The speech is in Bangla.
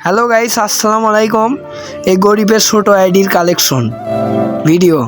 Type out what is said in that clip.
হ্যালো গাইস আসসালামু আলাইকুম এই গরিবের ছোট আইডির কালেকশন ভিডিও